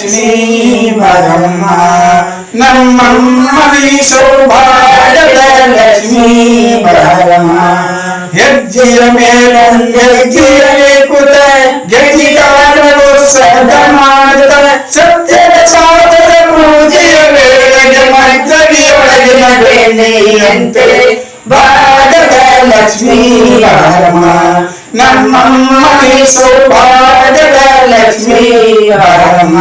లక్ష్మీ పరమ్మ నమ్మమ్మని సౌభాగ్య లక్ష్మీ పరమ్మ యజ్ఞ మేళం యజ్ఞ కుత జగితారో సదమాత సత్యద నమ్మమ్మని సౌభాగ్యలక్ష్మి వరమ్మ.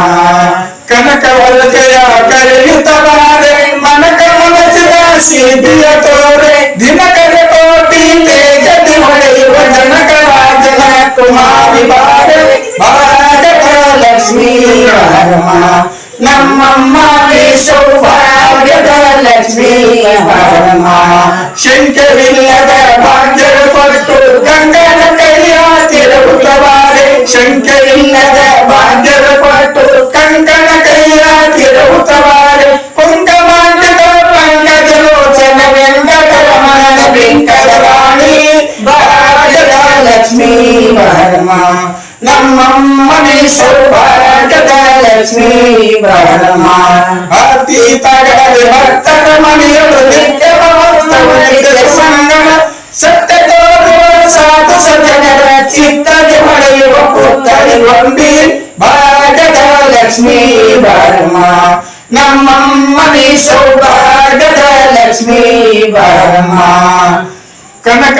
కనక వలజయ కలియుత వారే మనక మనసిన సిద్ధియ తోరే దినకర కోటి తేజ దివడైవ జనక రాజన కుమారి భారత లక్ష్మీ వరమ్మ. ನಮ್ಮಮ್ಮ ಸೌಭಾಗ್ಯದ ಲಕ್ಷ್ಮೀ ಬರಮ್ಮ ಶಂಕರಿಲ್ಲದ ಭಾಗ್ಯದ ಕೊಟ್ಟು ಗಂಗನ ಕೈಯ ತಿರುಗುತ್ತವಾರೆ ಶಂಕರಿಲ್ಲದ ಭಾಗ್ಯದ ಕೊಟ್ಟು ಕಂಕಣ ಕೈಯ ತಿರುಗುತ್ತವಾರೆ ಕುಂಕಮಾಂಡದ ಪಂಕಜ ಲೋಚನ ವೆಂಕಟರಮಣ ವೆಂಕಟ ರಾಣಿ ಭಾಗ್ಯದ శ్రీవహర్మ నమ్మమ్మని సర్వగతలక్ష్మీ వరమ అతీత విభక్తమణి సంగమ సత్యతో సాధు సజగర చిత్తది మడయువ పుత్తరి వంబి భాగతలక్ష్మీ కనక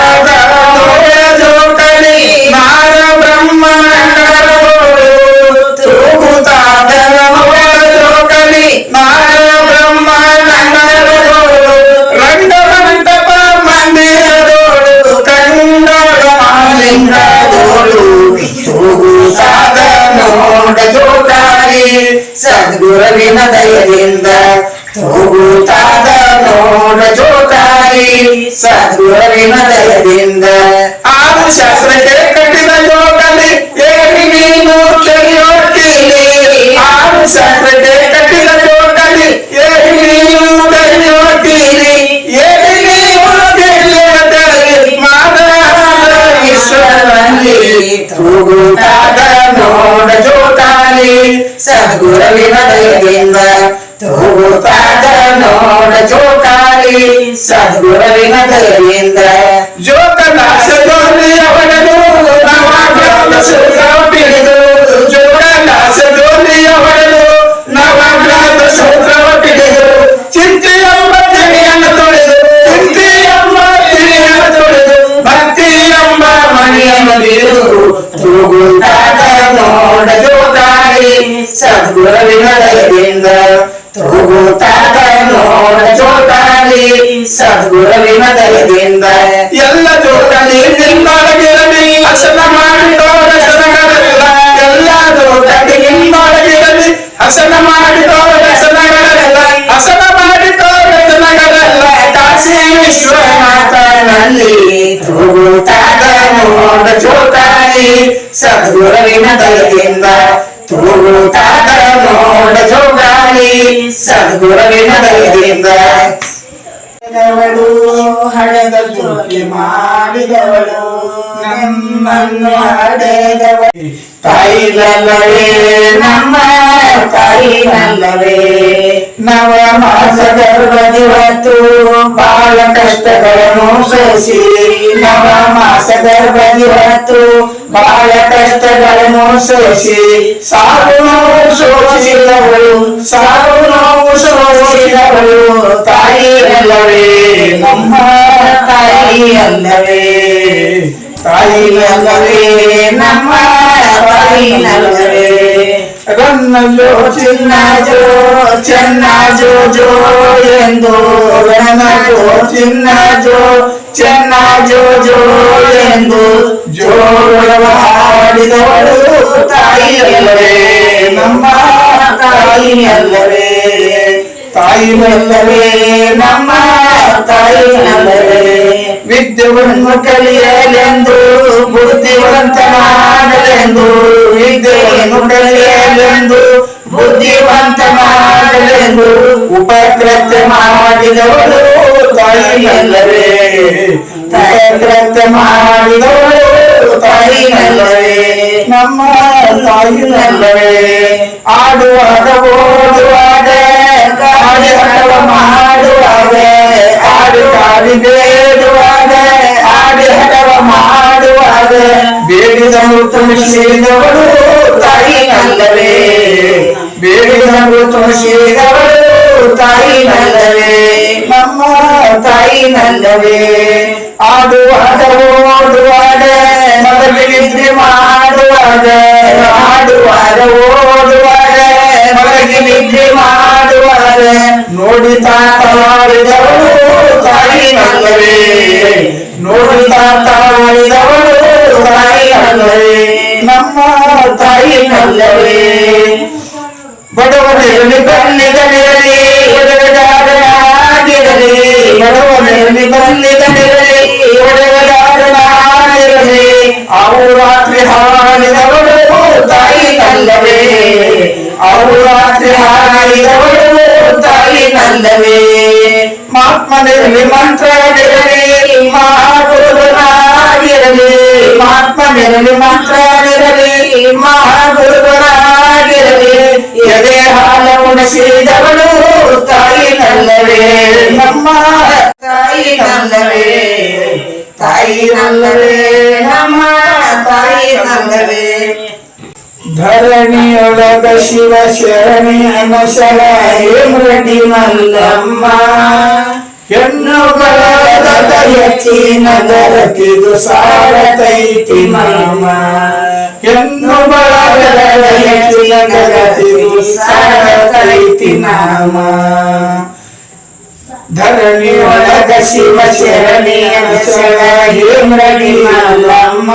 ನೋಡ ಜೋಕಾಲಿ ಸದ್ಗುರುವಿನ ದಯದಿಂದ ತೂಗುತ್ತಾದ ನೋಡ ಜೋಕಾಲಿ ಸದ್ಗುರುವಿನ ದಯದಿಂದ ಆರು ಶಾಸ್ತ್ರಕ್ಕೆ సద్గురవిమదేవేంద్ర జ్యోతదాస జ్యోతి అవడను నవాగ్రహం సూత్రవటిడు జ్యోతదాస జ్యోతి అవడను నవాగ్రహం సూత్రవటిడు చింతియమ్మ తిరియన తొడదు చింతియమ్మ తిరియన తొడదు భక్తియమ్మ మణియన వీరు తూగుతాట నోడ జ్యోతారి సద్గురవిమదేవేంద్ర తూగుతాట ಬಿರು ತೂಗುತ್ತಾದ ನೋಡ ಜೋಕಾಲಿ ಸದ್ಗುರುವಿನ ದಯದಿಂದ ತೂಗುತ್ತಾದ ನೋಡ ಜೋಕಾಲಿ ಸದ್ಗುರುವಿನ ದಯದಿಂದ ಎಲ್ಲ ಜೋಕಾಲಿ ನಿನ್ನೊಳಗಿರಲಿ ಹಸನ ಮಾಡಿದೋ ರಸನಗಳೆಲ್ಲ ಎಲ್ಲ ಜೋಕಾಲಿ ನಿನ್ನೊಳಗಿರಲಿ ಹಸನ ಮಾಡಿದೋ ರಸನಗಳೆಲ್ಲ ಹಸನ ಮಾಡಿದೋ ರಸನಗಳೆಲ್ಲ ಕಾಶಿ ವಿಶ್ವನಾಥನಲ್ಲಿ ತೂಗುತ್ತಾದ ನೋಡ ಜೋಕಾಲಿ ಸದ್ಗುರುವಿನ ದಯದಿಂದ ತೂಗುತ್ತಾಗ ನೋಡ ಜೋಗಾಲಿ ಸದ್ಗುರುವಿನ ದಯದಿಂದ ಹಳೆದ ಜೋಗಿ ಮಾಡಿದವಳು ನಮ್ಮನ್ನು ಹಡೆದವಳು ತಾಯಿ ನಲ್ಲವೇ ನಮ್ಮ ತಾಯಿ ನಲ್ಲವೇ ನವ ಮಾಸ ಗರ್ಭದಿವತ್ತು ಬಾಳ ಕಷ್ಟಗಳನ್ನು ಸಹಿಸಿ. ನವ ಮಾಸ ಗರ್ಭದಿ ಹೊತ್ತು ಬಾಳ ಕಷ್ಟಗಳನ್ನು ಸಹಿಸಿ ಸಾವು ನೋವು ಶೋಷಿಸಿದವಳು ಸಾವು ನೋವು ಶೋಷಿಸಿದವಳು ತಾಯಿ ಅಲ್ಲವೇ ನಮ್ಮ ತಾಯಿ ಅಲ್ಲವೇ ತಾಯಿ ಅಲ್ಲವೇ ನಮ್ಮ ತಾಯಿ ಅಲ್ಲವೇ ರನ್ನಜೋ ಚಿನ್ನ ಜೋ ಚೆನ್ನ ಜೋ ಜೋ ಎಂದು ರನ್ನಜೋ ಚಿನ್ನ ಜೋ ಚೆನ್ನ ಜೋ ಜೋ ಎಂದು ಜೋಳ ಹಾಡಿದವಳು ತಾಯಿಯಲ್ಲವೇ, ನಮ್ಮ ತಾಯಿಯಲ್ಲವೇ. ತಾಯಿಯಲ್ಲವೇ, ನಮ್ಮ ತಾಯಿಯಲ್ಲವೇ. ವಿದ್ಯವನ್ನು ಕಲಿಯಲೆಂದು ಬುದ್ಧಿವಂತನಾಗಲೆಂದು ವಿದ್ಯೆಯನ್ನು ಕಲಿಯಲೆಂದು, ಬುದ್ಧಿವಂತ ಮಾಡಲೆಂದು, ಉಪಕೃತ್ಯ ಮಾಡಿದವಳು ತಾಯಿ ಅಲ್ಲವೇ ಉಪಕೃತ್ಯ ಮಾಡಿದವಳು ತಾಯಿ ಅಲ್ಲವೇ ನಮ್ಮ ತಾಯಿ ಅಲ್ಲವೇ ಆಡುವಾಗ ಓಡುವಾಗ ಕಾಡಿ ಹಠವ ಮಾಡುವಾಗ ಆಡಿ ಕಾಡಿ ಬೇಡುವಾಗ ಆಡಿ ಹಠವ ಮಾಡುವಾಗ ಬೇಡಿದಳು ತುಳಸಿದವಳು ತಾಯಿ ಅಲ್ಲವೇ ಬೇಡಿದಳು ತುಳಸಿದವಳು ತಾಯಿ ನಲ್ಲವೇ ನಮ್ಮ ತಾಯಿನಲ್ಲವೇ ಆಡುವಾಗ ಓಡುವಾಗ ಮಲಗಿ ಮಾಡುವಾಗ ಆಡುವಾಗ ಓಡುವಾಗ ಮಲಗಿ ನಿದ್ರೆ ಮಾಡುವಾಗ ನೋಡಿ ತಾಳಿದವಳು ತಾಯಿನಲ್ಲವೇ ನೋಡಿ ತಾಳಿದವಳು ತಾಯಿನಲ್ಲವೇ ನಮ್ಮ ತಾಯಿನಲ್ಲವೇ ಬಡವರಲ್ಲಿ ಬನ್ನಿದನೇ ಬಡವನಿರಲಿ ಬಲ್ಲಿದನಿರಲಿ ಒಡೆದಾರನಾಗಿರಲಿ ಅವು ರಾತ್ರಿ ಹಾಡಿದವಳು ತಾಯಿ ನಲ್ಲವೇ ಎದೆ ಹಾಲ ಉಣಿಸಿದವಳು ತಾಯಿ ನಲ್ಲವೇ ನಮ್ಮ ತಾಯಿ ನಲ್ಲವೇ ತಾಯಿ ನಲ್ಲವೇ ನಮ್ಮ ತಾಯಿ ನಲ್ಲವೇ ಧರಣಿಯೊಳಗ ಶಿವ ಶರಣಿ ಅನಸಲ ಹೇಮರಟಿ ಮಲ್ಲಮ್ಮ ಹೆಣ್ಣು ಬಲದ ಹೆಚ್ಚಿ ನಗರ ತಿರು ಸಾರತೈತಿ ಮಾಮ ಹೆಣ್ಣು ಬಲದ ಹೆಚ್ಚಿ ನಗರ ತಿರು ಸಾರತೈತಿ ನಾಮ ಧರಣಿಯೊಳಗ ಶಿವ ಶರಣಿ ಅನಸಲ ಹೇಮರಟಿ ಮಲ್ಲಮ್ಮ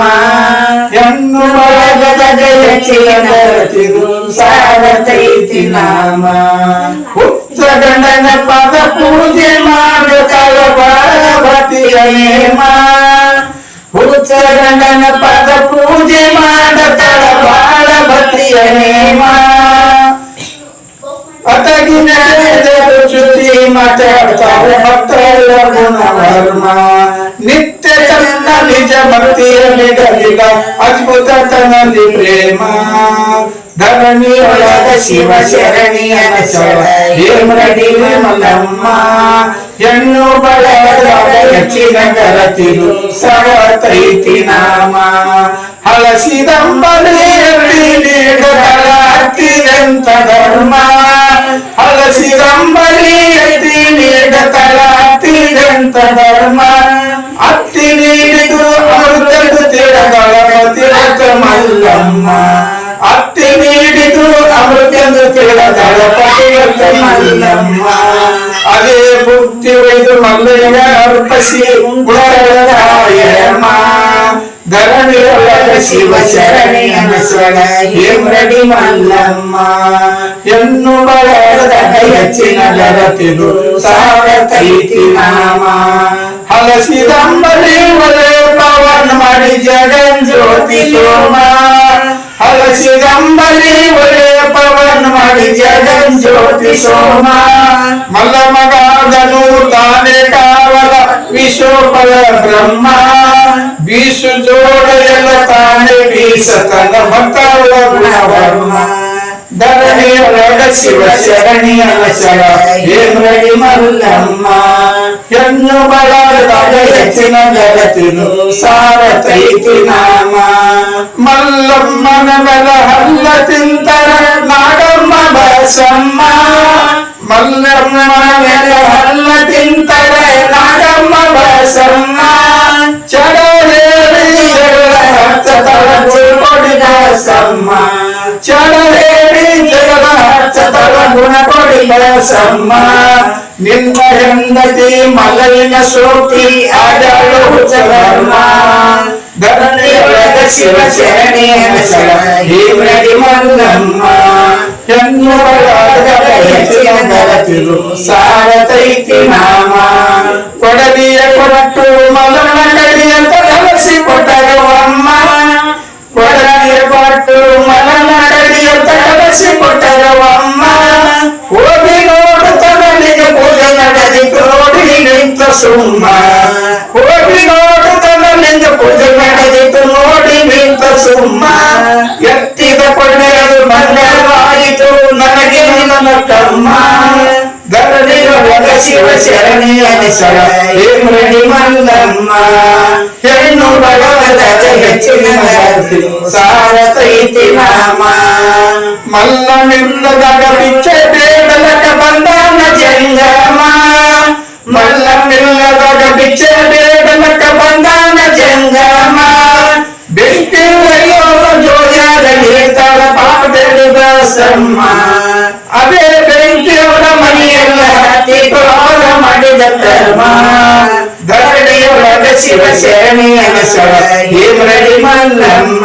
ಹೆಣ್ಣು ಬಳಗದ ಹೆಚ್ಚಿನ ತಿರು ಸಾರತೈತಿ ನಾಮ ಹುಚ್ಚ ಗಂಡನ ಪದ ಪೂಜೆ ಮಾಡುತ್ತಲ ಬಾಳವತಿಯ ನೇಮ ಹುಚ್ಚ ಗಂಡನ ಪದ ಪೂಜೆ ಮಾಡುತ್ತಲ ಬಾಳವತಿಯ ನೇಮ ಅತಗಿನ ಶ್ರುತಿ ಮಾತಾಡ್ತಾರೆ ಭಕ್ತರ ಗುಣವರ್ಮ ನಿತ್ಯ ತನ್ನ ನಿಜ ಭಕ್ತಿಯ ನಿಗಲಿಗ ಅದ್ಭುತ ತನಲ್ಲಿ ಪ್ರೇಮ ಧರಣಿಯೊಳಗ ಶಿವ ಶರಣಿಯ ನಸಳ ಹೇಮರಡಿ ಮಲ್ಲಮ್ಮ ಹೆಣ್ಣು ಬಳಗದ ಹೆಚ್ಚಿನ ಗರತಿರು ಸವತೈತಿ ನಾಮ ಹಳಸಿದಂಬಲಿ ನೀಡದಳ ಹತ್ತಿರಂತ ಧರ್ಮ ಹಳಸಿದಂಬಲಿ ಎತ್ತಿ ನೀಡತಳ ಹತ್ತಿರಂತ ಧರ್ಮ అమ్మ. అదే భక్తి వైదు మల్లయ్య శివ శరణి అనస్వర ఏమ్రడి మల్లమ్మ. ఎన్ను బలదయచిన దరతిలు సారతైతి నామ. హలసిదంబరి వలే పవన్ మడి జగన్ జ్యోతి సోమా. భవ సిగంబరి ఒరే పవన్ మడి జగన్ జ్యోతి సోమ. మల్ల మగాదను తానే కావల విశోపర బ్రహ్మ. బీసు జోడయల తానే బీస తన భక్తవ గుణవర్మ. ధరణి శివ శరణి అనశర హేమ్రడి మల్లమ్మ. ఎన్నబడచిన జగతిను సారథైతి మల్లమ్మ నవల హల్ల తింతర నాగమ్మ బసమ్మ మల్లమ్మ నవల హల్ల తింతర నాగమ్మ బసమ్మ చడలేవి జగల హత్త తలచు గుణ ಜಗಳ ಹಚ್ಚ ಗುಣ ಕೊಡಿದ ಸಮ್ಮ ನಿನ್ನ ಹೆಂಡತಿ ಮಲಗಿನ ಸೋಕಿ ಆಡಳು ಚಲರ್ಮ ಧರಣಿಯೊಳಗ ಶಿವ ಶರಣಿ ಹಸಳ ಹೇಮ್ರಡಿ ಮಲ್ಲಮ್ಮ ಹೆಣ್ಣು ಹೆಣ್ಣು ಬಳಗದ ಹೆಚ್ಚಿನ ಗರತಿರು ಸಾರತೈತಿ ನಾಮ ಸುಮ್ಮ ಹೋಗಿ ನೋಡು ತನಗೆ ಪೂಜೆ ನಡೆದಿತು ನೋಡಿ ನಿಂತ ಸುಮ್ಮ ಎತ್ತಿದ ಕೊಳ್ಳೆಯದು ಬಂಡವಾಯಿತು ನನಗೆ ನನ್ನ ಕಮ್ಮ ಧರಣಿಯೊಳಗ ಶಿವ ಶರಣಿ ಅನಿಸಳ ಹೇಮರಡಿ ಮಲ್ಲಮ್ಮ ಹೆಣ್ಣು ಬಡವದ ಹೆಚ್ಚಿನ ಜಾತಿ ಸಾರತೈತಿ ನಾಮ ಮಲ್ಲ ನಿಲ್ಲದಾಗ ಬಿಚ್ಚ ಬೇಡಲಕ ಬಂದಾನ ಜಂಗಮ ಮಲ್ಲ ನಿಲ್ಲದಾಗ ಬಿಚ್ಚ ಬೇಡಲಕ ಬಂದಾನ ಜಂಗಮ ಬೆಂಕಿ ಒಯ್ಯೋರ ಜೋಜಾದ ನೀರ್ತಾಳ ಪಾಪದಲ್ಲಿ ಬಸಮ್ಮ ಅದೇ ಬೆಂಕಿಯವರ ಮನೆಯಲ್ಲ ಹತ್ತಿ ಅವರ ಮಾಡಿದ ಕರ್ಮ ಧರಣಿಯೊಳಗ ಶಿವ ಶರಣಿ ಅನಸಳ ಹೇಮರಡಿ ಮಲ್ಲಮ್ಮ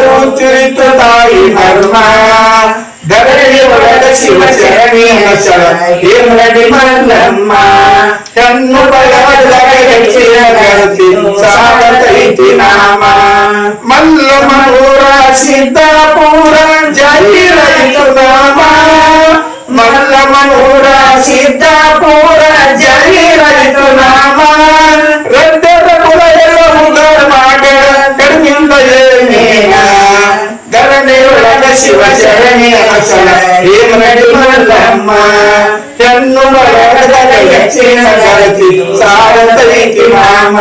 ನಿವುದರ ಮಲ್ಲಮ್ಮ ಪಾದಕ ಬಿಟ್ರು ತಮ್ಮ ಅಮ್ಮ ತಾಯಿ ಪಾದದಿಂದ ಉದರಾದರು ತಿರಿತು ತಾಯಿ ಧರ್ಮ ಧರಣಿ ಒಳಗ ಶಿವ ಶರಣಿ ಹೆಸರ ಹೇಮರಡಿ ಮಲ್ಲಮ್ಮ ಕಣ್ಣು ಬಲವದ ಹೆಚ್ಚಿನ ಗರತಿ ಸಾಗತೈತಿ ನಾಮ ಮಲ್ಲಮನೂರ ಸಿದ್ದಾಪುರ ಜೈ ರೈತು ನಾಮ ಶಿವ ಶರಣಿ ಅಸಲ ಹೇಮರಡಿ ಮಲ್ಲಮ್ಮ ಹೆಣ್ಣು ಬಳಗದ ಹೆಚ್ಚಿನ ಗರತಿ ಸಾರತೈತಿ ನಾಮ